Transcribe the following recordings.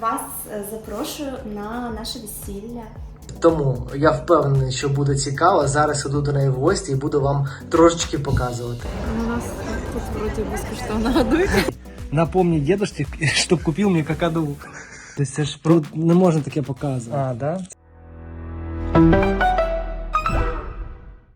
вас е, запрошую на наше весілля. Тому я впевнений, що буде цікаво. Зараз іду до неї в гості і буду вам трошечки показувати. У нас тут вроде безкоштовно годують. Напомни дедушке, щоб купив мені какаду. Тобто це ж про... не можна таке показувати. А, да?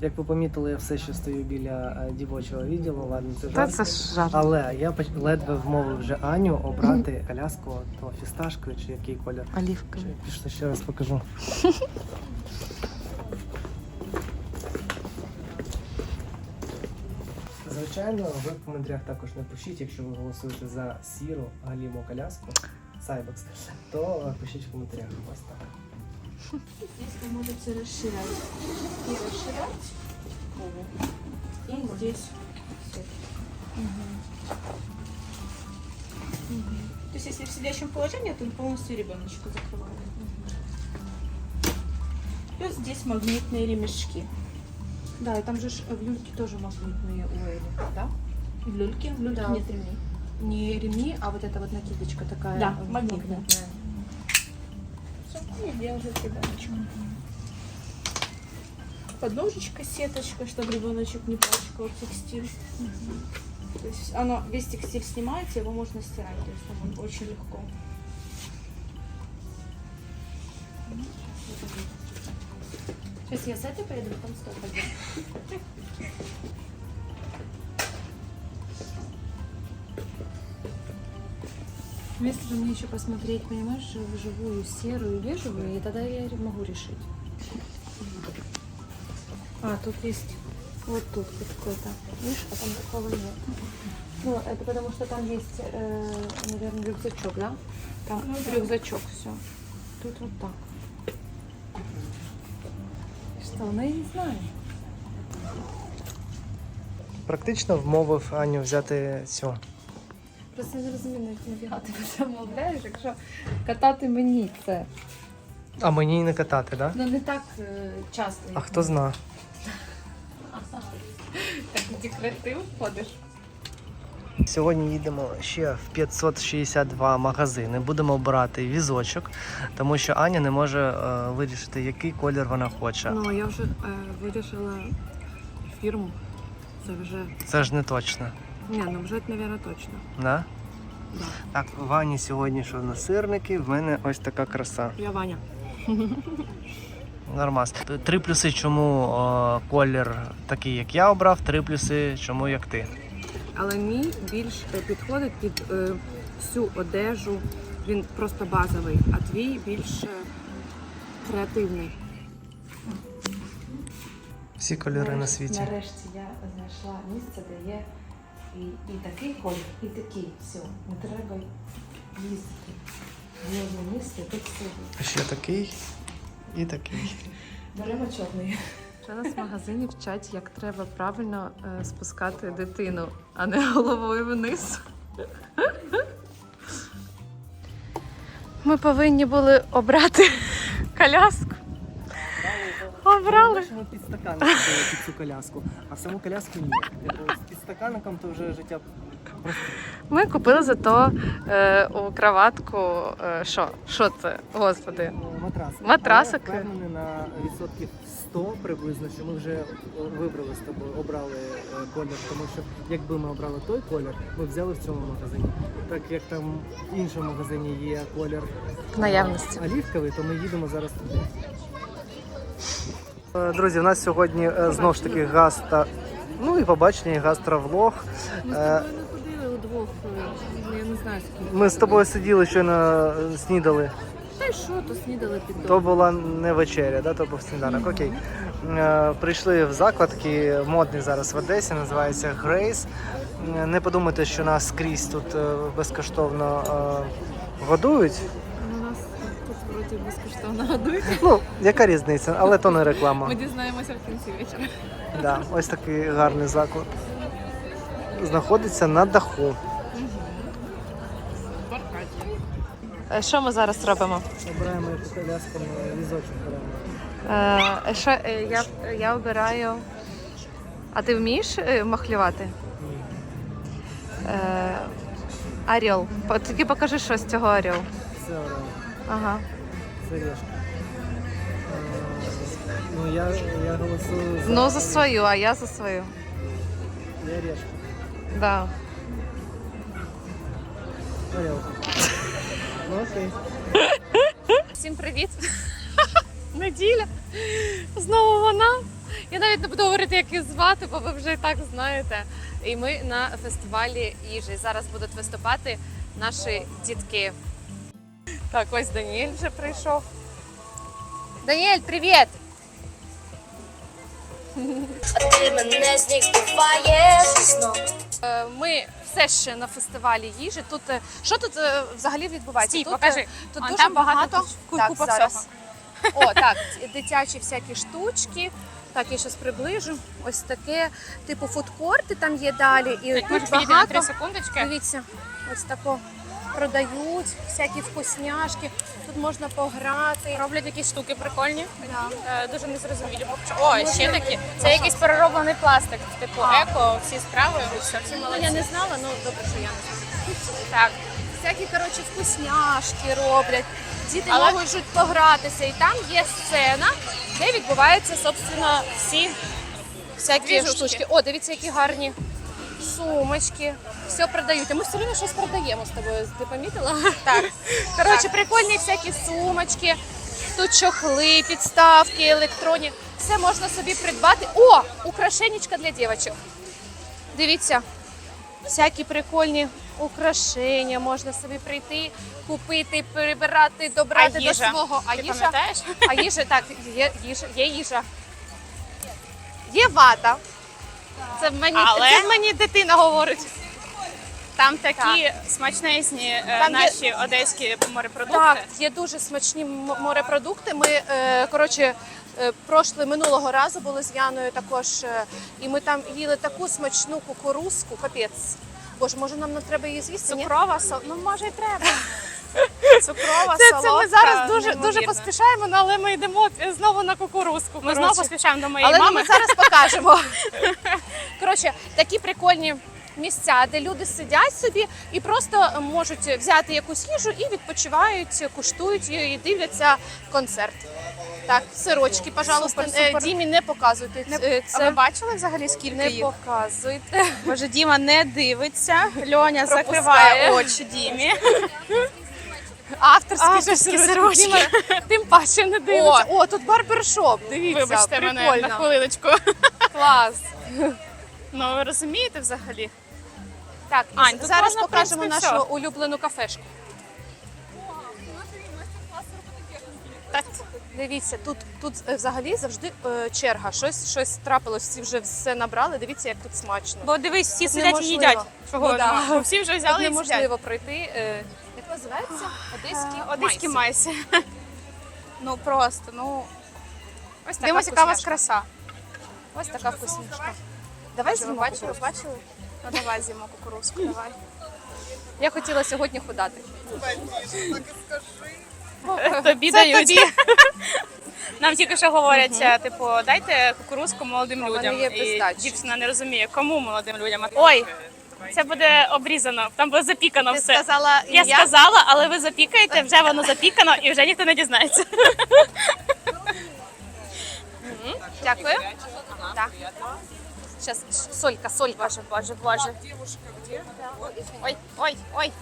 Як ви помітили, я все ще стою біля е, дівочого відділу, ладно, це Та жарт. це жарт. Але я ледве вмовив вже Аню обрати коляску то фісташкою чи який колір. Олівка. Ще- Пішли ще раз покажу. Звичайно, ви в коментарях також напишіть, якщо ви голосуєте за сіру галіму коляску Cybex, то пишіть в коментарях. Ось так. Здесь вы можете расширять и расширять. И здесь. То есть, если в сидящем положении, то полностью ребеночка закрываем. Плюс здесь магнитные ремешки. Да, и там же ж в люльке тоже магнитные уэли, да? В люльке, в люльке Да. нет ремней. Не ремни, а вот эта вот накидочка такая. Да, э, магнитная. Все, и держит ребеночек. Подножечка, сеточка, чтобы ребеночек не пачкал текстиль. То есть оно, весь текстиль снимается, его можно стирать, то есть там очень легко. Сейчас я с этой поеду, потом с той пойду. Ну, мне еще посмотреть, понимаешь, вживую серую и бежевую, и тогда я могу решить. А, тут есть вот тут какой-то. Видишь, а там такого нет. Ну, это потому что там есть, э, наверное, рюкзачок, да? Там Ну да. рюкзачок, все. Тут вот так. Что, ну я не знаю. Практично вмовив Аню взяти цю. Просто не розумію, як навігати замовляєш, якщо катати мені це. А мені не катати, да? Ну не так е, часто. А хто зна? Так в декретив ходиш? Сьогодні їдемо ще в 562 магазини. Будемо брати візочок, тому що Аня не може е, вирішити, який колір вона хоче. Ну, я вже е, вирішила фірму. Це вже. Це ж не точно. Ні, ну вже, мабуть, точно. Да? Да. Так, в Ані сьогодні що на сирники, в мене ось така краса. Я Ваня. Нормас. Три плюси, чому о, колір такий, як я обрав, три плюси, чому як ти. Але мій більш е, підходить під е, всю одежу. Він просто базовий, а твій більш е, креативний. Всі кольори на світі. Нарешті я знайшла місце, де є і, і такий колір, і такий. Все, не треба їздити. В одне місце, тут все. є. Ще такий і такий. Беремо чорний. Ще нас в магазині вчать, як треба правильно е, спускати дитину, а не головою вниз. Ми повинні були обрати коляску. Обрали. Ми підстаканник купили під цю коляску, а саму коляску ні. З підстаканником то вже життя. Ми купили зато е, у кроватку. е, Що? Що це? Господи. Матрас. Матрасик. Але впевнений на відсотків 100 приблизно, що ми вже е, вибрали з тобою, обрали е, колір, тому що якби ми обрали той колір, ми б взяли в цьому магазині. Так як там в іншому магазині є колір В наявності. олівковий, то ми їдемо зараз туди. Е, Друзі, у нас сьогодні е, знову ж таки газ та ну і побачення, і гастровлог. Ми з Е, тобою не ходили удвох, я не знаю скільки. Ми з тобою сиділи, щойно снідали. Та й що, то снідали під То була не вечеря, да? то був сніданок. Окей. Прийшли в заклад, такий модний зараз в Одесі, називається Грейс. Не подумайте, що нас скрізь тут безкоштовно годують. Безкоштовно. Ну, яка різниця, але то не реклама. Ми дізнаємося в кінці вечора. Да, ось такий гарний заклад. Знаходиться на даху. Що ми зараз робимо? Обираємо яку коляску на візочок беремо. Е, що, е, я, я обираю. А ти вмієш е, махлювати? Е, орел. По- Тільки покажи, що з цього орел. Це Орео. Ага. Це решка. Е, Ну, я, я голосую за... Ну, за свою, а я за свою. Я решка. Да. Орео. Ну, окей. Всім привіт! Неділя. Знову вона. Я навіть не буду говорити, як її звати, бо ви вже і так знаєте. І ми на фестивалі їжі. Зараз будуть виступати наші дітки. Так, ось Даніель вже прийшов. Даніель, привіт! А ти мене з знов. Е, Ми все ще на фестивалі їжі. Тут е, що тут е, взагалі відбувається? Стій, тут, покажи. Тут Он дуже там багато, багато ку- так, купок зараз. О, так, дитячі всякі штучки. Так, я зараз приближу. Ось таке, типу фудкорти там є далі. І тут багато. 3 секундочки? Дивіться, ось тако продають всякі вкусняшки. Тут можна пограти. Роблять якісь штуки прикольні. Е, Дуже незрозумілі. О, ще такі. Це якийсь перероблений пластик, типу еко, всі справи. Все, всі Ну, молодці. я не знала, ну добре, що я не знала. Так. Всякі, коротше, вкусняшки роблять. Діти Але- можуть погратися, і там є сцена, де відбуваються, собственно, всі всякі штучки. О, дивіться, які гарні сумочки. Все продають. А ми все одно щось продаємо з тобою. Ти помітила? Так. Коротше, прикольні всякі сумочки. Тут чохли, підставки, електронні. Все можна собі придбати. О, украшенечка для дівчаток. Дивіться, всякі прикольні украшення можна собі прийти, купити, перебирати, добрати А до їжа? свого. А Ти їжа, пам'ятаєш? а їжа, так, є їжа, є їжа. Є вата. Це мені, Але- це мені дитина говорить. Там такі смачнезні е, Там є- наші одеські морепродукти. Так, є дуже смачні м- морепродукти. Ми е, коротше. е, Пройшли минулого разу були з Яною також, е, і ми там їли таку смачну кукурузку, капець. Боже, може нам не треба її з'їсти? ні? Цукрова сол... Ну, може, і треба. Цукрова, Це, солодка, це ми зараз дуже дуже поспішаємо, ну, але ми йдемо знову на кукурузку. Ми знову поспішаємо до моєї Але мами. ми зараз покажемо. Коротше, такі прикольні місця, де люди сидять собі і просто можуть взяти якусь їжу і відпочивають, куштують її і дивляться концерт. Так, сирочки, пожалуйста, Супер, Е, супер. Дімі не показуйте. Не- Е, А ви бачили взагалі скільки не їх? показуйте. Боже, Діма не дивиться. Льоня Пропускає. закриває очі Дімі. Авторські, Авторські ж сирочки. Тим паче не дивиться. О, тут барбершоп. Дивіться, Вибачте мене на хвилиночку. Клас. Ну ви розумієте взагалі? Так, Ань, тут зараз можна, в покажемо принципі, нашу все. улюблену кафешку. Так. Дивіться, тут, тут е, взагалі завжди е, черга. Щось, щось трапилось, всі вже все набрали. Дивіться, як тут смачно. Бо дивись, всі сидять і неможливо. їдять. Чого? Ну, да. Ну, всі вже взяли і сидять. неможливо пройти. Е, як називається? Одеські, Е, Одеські майси. Ну просто, ну. Ось така Дивимося, яка у вас вкусняшка. краса. Ось така вкусняшка. Давай Ви бачили? Бачили? Ну давай з'їмо кукурузку, давай. Я хотіла сьогодні худати. Тобі дають. Нам тільки що говорять, е, типу, дайте кукурузку молодим людям. є І пистачі. дівчина не розуміє, кому молодим людям. Ой, це буде обрізано, там буде запікано Ти все. сказала Я ім'я? сказала, але ви запікаєте, вже воно запікано і вже ніхто не дізнається. Дякую. Зараз солька, солька. Боже, боже, боже. Ой, ой, ой.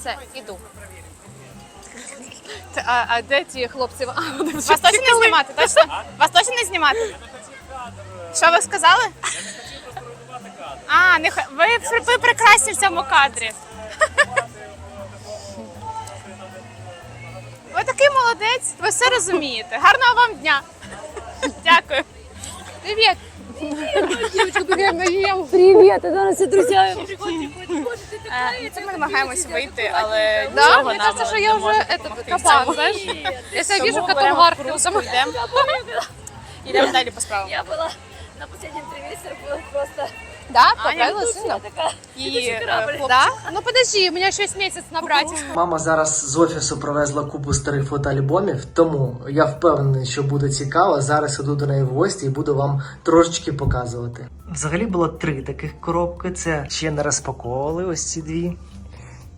Все, іду. А, а де ті хлопці? А, вони вже Вас точно не знімати, точно? Вас точно не знімати? Що ви сказали? А, не х- ви, ви прекрасні в цьому кадрі. Ви такий молодець, ви все розумієте. Гарного вам дня. Дякую. Привіт! Привіт, это наші друзі. Е, Це ми намагаємось вийти, але Да? нічого Мне нам кажется, что не я уже може этот допомогти в кабан, цьому. знаешь? Я себя вижу Тому котом беремо кукурузку, Йдемо. Йдемо далі по справам. Я була на последнем триместрі, було просто Да, поправила сына? така. Її е, Да? Ну подожди, у меня еще есть месяц набрать. Мама зараз з офісу привезла купу старих фотоальбомів, тому я впевнений, що буде цікаво. Зараз іду до неї в гості і буду вам трошечки показувати. Взагалі було три таких коробки. Це ще не розпаковували ось ці дві.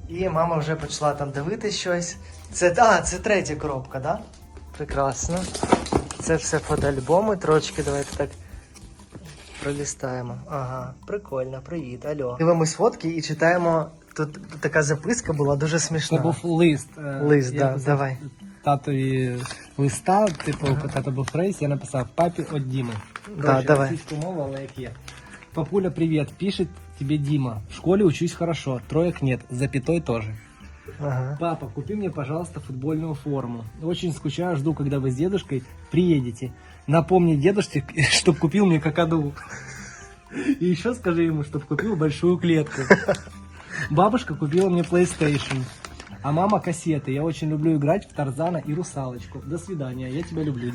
І мама вже почала там дивитись щось. Це, а, це третя коробка, да? Прекрасно. Це все фотоальбоми. Трошки давайте так пролістаємо. Ага, прикольно, привіт, алло. Дивимось фотки і читаємо. Тут така записка була дуже смішна. Це був лист. е, Лист, я да, писав давай. Татові листа, типу, у тата був рейс, я написав папі від Діми. Да, давай. Російську мову, але як є. Папуля, привет, пишет тебе Дима. В школе учусь хорошо, троек нет, запятой тоже. Ага. Папа, купи мне, пожалуйста, футбольную форму. Очень скучаю, жду, когда вы с дедушкой приедете. Напомни дедушке, чтоб купил мне какаду. И еще скажи ему, чтоб купил большую клетку. Бабушка купила мне PlayStation. А мама кассеты. Я очень люблю играть в Тарзана и Русалочку. До свидания, я тебя люблю.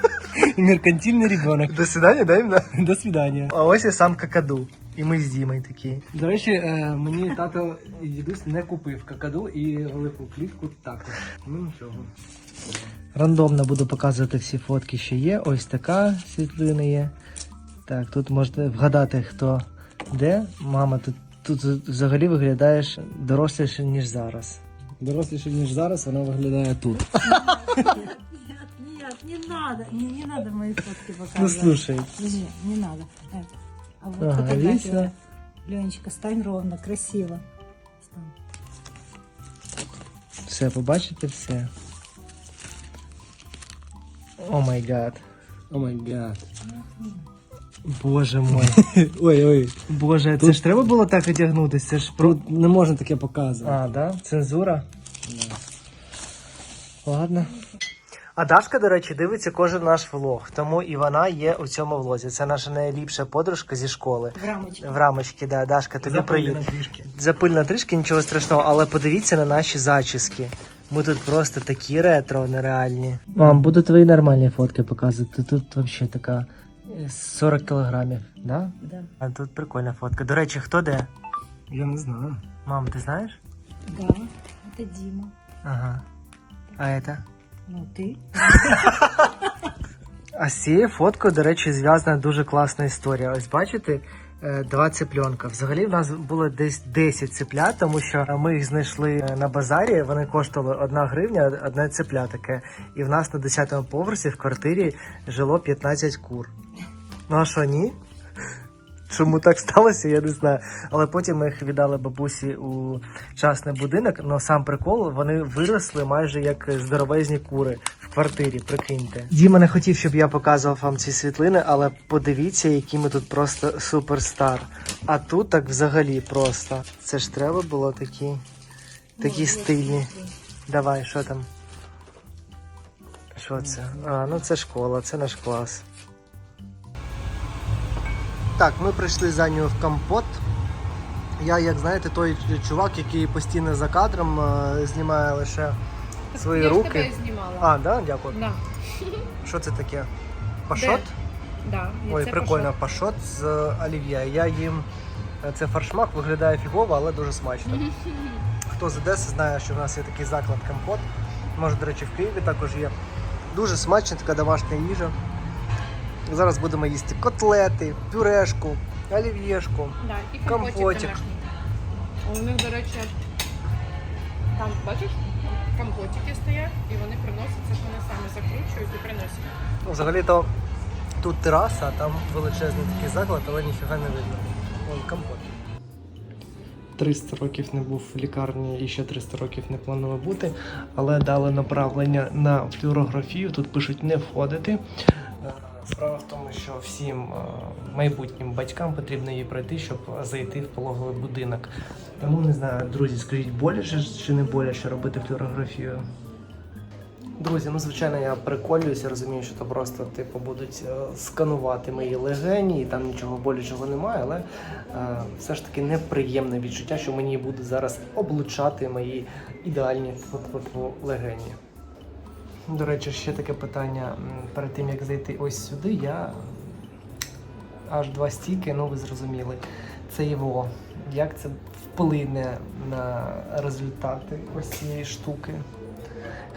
Меркантильный ребенок. До свидання, дай їм. До свидания. А ось сам какаду. І ми з Дімою такі. До речі, е, мені тато і дідусь не купив какаду і велику клітку також. Ну нічого. Рандомно буду показувати всі фотки, що є. Ось така світлина є. Так, тут можете вгадати, хто де. Мама, тут, тут взагалі виглядаєш доросліше, ніж зараз. Доросліше, ніж зараз, вона виглядає тут. Нет, не надо, не, не надо мои фотки показывать. Ну слушай. Не, не надо. Э, А вот Ага, фотография. Ленечка, стань ровно, красиво. Стань. Все, побачите все. О май гад. О май гад. Боже мой. Ой, ой. Боже, це ж треба було так одягнутися. Це ж про. Тут не можна таке показувати. А, да? Цензура? Ладно. А Дашка, до речі, дивиться кожен наш влог, тому і вона є у цьому влозі. Це наша найліпша подружка зі школи. В рамочке. В рамочці, да, Дашка, тобі привіт. трішки. Запильна трішки, нічого страшного, але подивіться на наші зачіски. Ми тут просто такі ретро нереальні. Мам, буду твої нормальні фотки показувати. Тут взагалі така е, 40 кілограмів, да? Да. А тут прикольна фотка. До речі, хто де? Я не знаю. Мам, ти знаєш? Да, это Дима. Ага. А это? Ну, ты. А з цією фоткою, до речі, зв'язана дуже класна історія. Ось бачите, е, два цеплянка. Взагалі в нас було десь 10 цеплят, тому що ми їх знайшли е, на базарі. Вони коштували 1 гривня, одне цепля таке. І в нас на 10-му поверсі в квартирі жило 15 кур. Ну а що, ні? Чому так сталося, я не знаю. Але потім ми їх віддали бабусі у частний будинок. Ну сам прикол, вони виросли майже як здоровезні кури в квартирі. Прикиньте. Діма не хотів, щоб я показував вам ці світлини, але подивіться, які ми тут просто суперстар. А тут так взагалі просто. Це ж треба було такі, такі стильні. Давай, що там? Що це? А, ну це школа, це наш клас. Так, ми прийшли за нього в компот. Я, як знаєте, той чувак, який постійно за кадром е, знімає лише свої я ж руки. тебе знімала. А, да, дякую. Да. Що це таке? Пашот? Да. і Ой, це прикольно, пашот з олів'є. Я їм е, це фаршмак, виглядає фігово, але дуже смачно. Хто з Одеси знає, що в нас є такий заклад компот. Може, до речі, в Києві також є. Дуже смачна така домашня їжа. Зараз будемо їсти котлети, пюрешку, олів'єшку. Да, і Компотик. компотик. У них, до речі, там, бачиш, компотики стоять, і вони приносять, це ж вони самі закручують і приносять. Ну, Взагалі-то тут тераса, а там величезний такий заклад, але ніфіга не видно. Вон компот. 300 років не був в лікарні і ще 300 років не планував бути, але дали направлення на флюорографію. Тут пишуть не входити. Справа в тому, що всім е, майбутнім батькам потрібно її пройти, щоб зайти в пологовий будинок. Тому не знаю, друзі, скажіть, боляче чи не боляче робити флюорографію? Друзі, ну звичайно, я приколююся, розумію, що то просто типу будуть е, сканувати мої легені, і там нічого болючого немає, але е, все ж таки неприємне відчуття, що мені буде зараз облучати мої ідеальні легені. До речі, ще таке питання. Перед тим як зайти ось сюди, я аж два стіки, ну ви зрозуміли. Це його. Як це вплине на результати ось цієї штуки?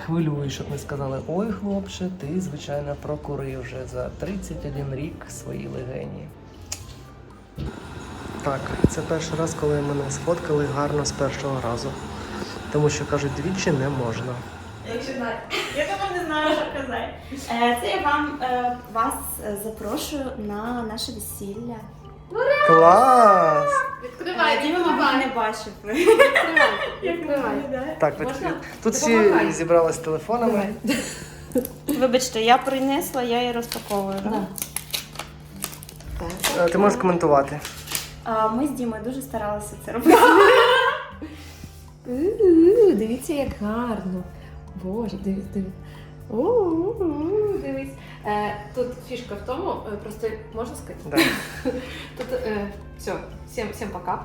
Хвилюю, щоб не сказали, ой, хлопче, ти, звичайно, прокурив вже за 31 рік свої легені. Так, це перший раз, коли мене сфоткали гарно з першого разу. тому що кажуть, двічі не можна. Знаю, що казати. Е, Це я вам е, вас е, запрошую на наше весілля. Клас! Е, Діма, мабуть, не бачив. Так, від- Можна? тут всі Допомагай. зібрались з телефонами. Вибачте, я принесла, я її розпаковую. да? Е, Ти можеш коментувати. А, Ми з Дімою дуже старалися це робити. Дивіться, як гарно. Боже, дивись, дивись. У-у-у, Дивись. Е, тут фішка в тому, е, просто можна сказати? Да. Тут е, все, всім, всім пока.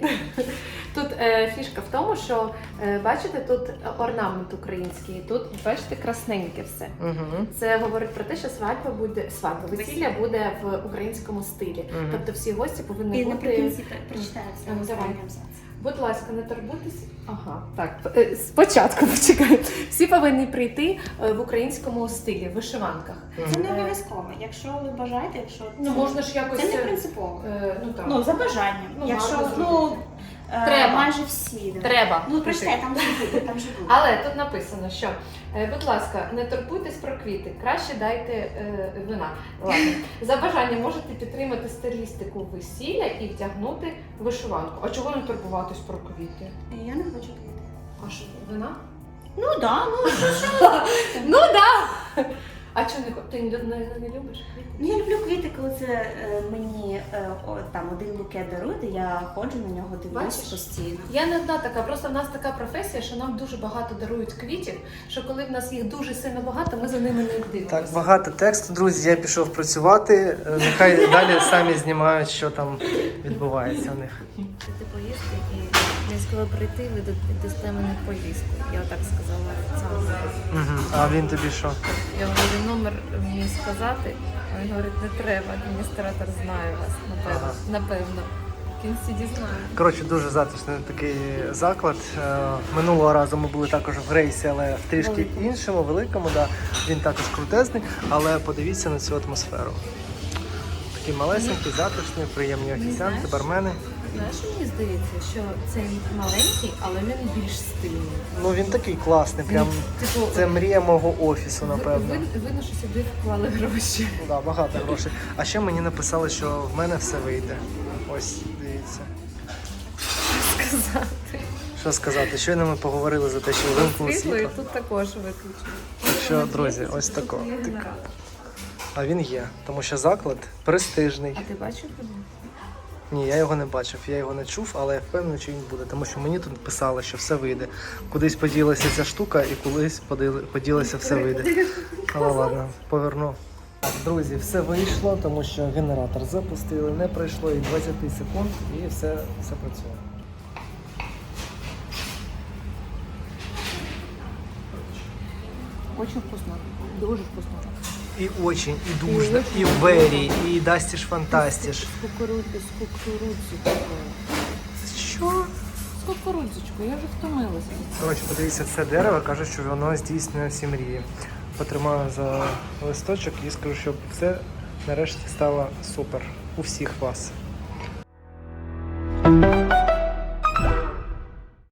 Тут е, фішка в тому, що е, бачите, тут орнамент український, тут бачите красненьке все. Угу. Це говорить про те, що свадьба буде свадьба, весілля буде в українському стилі. Мгм. Тобто всі гості повинні І бути. наприкінці прочитається Будь ласка, не турбуйтесь. Ага, так. е, Спочатку почекай. Всі повинні прийти е, в українському стилі, в вишиванках. Це не обов'язково. Якщо ви бажаєте, якщо Ну можна ж якось. це не е, принципово. е, ну так. Ну, за бажанням. Ну, Якщо ну зробити. е, Треба. майже всі. да. Треба. Ну, прочитай, там буде, там буде. Але тут написано, що е, будь ласка, не турбуйтесь про квіти, краще дайте е, вина. Ладно. За бажанням можете підтримати стилістику весілля і вдягнути вишиванку. А чого не турбуватись про квіти? Я не хочу квіти. А що, вина? Ну да, ну що що. Ну да! А чого не хо- ти не, не, не любиш квіти? Ну, я люблю квіти, коли це е, мені е, о, там один букет дарують, і я ходжу на нього, дивлюсь Бачиш? постійно. Я не одна така, просто в нас така професія, що нам дуже багато дарують квітів, що коли в нас їх дуже сильно багато, ми за ними не дивимося. Так, багато тексту, друзі. Я пішов працювати. Е, Нехай далі самі знімають, що там відбувається у них. Ти поїздки і він сказав прийти, ви дасте мені поїздку. Я так сказала. Угу. А він тобі що? Я говорю, номер мені сказати. А він говорить, не треба, адміністратор знає вас, напевно. Ага. Напевно. В кінці дізнає. Коротше, дуже затишний такий заклад. Е, Минулого разу ми були також в Грейсі, але в трішки іншому, великому. Да. Він також крутезний, але подивіться на цю атмосферу. Такий малесенький, затишний, приємні офіціанти, бармени. Знаєш, мені здається, що цей маленький, але він більш стильний. Ну він такий класний, прям Типу, це мрія мого офісу, напевно. ви- видно, що сюди вклали гроші. Ну, да, багато грошей. А ще мені написали, що в мене все вийде. Ось, дивіться. Сказати. Що сказати? Щойно ми поговорили за те, що вимкнули Світло і тут також виключили. Що, друзі, ось тако. А він є, тому що заклад престижний. А ти бачив? Ні, я його не бачив, я його не чув, але я впевнений, що він буде, тому що мені тут писали, що все вийде. Кудись поділася ця штука і поділи- поділася все вийде. Але ладно, поверну. Так, друзі, все вийшло, тому що генератор запустили, не пройшло і 20 секунд, і все, все працює. Очень вкусно. Дуже вкусно. І очень, і душно, і вері, і дастіш фантастіш. З кукурудзи, з кукурудзочкою. Що? З кукурудзочкою, я вже втомилася. Коротше, подивіться, це дерево каже, що воно здійснює всі мрії. Потримаю за листочок і скажу, щоб все нарешті стало супер у всіх вас.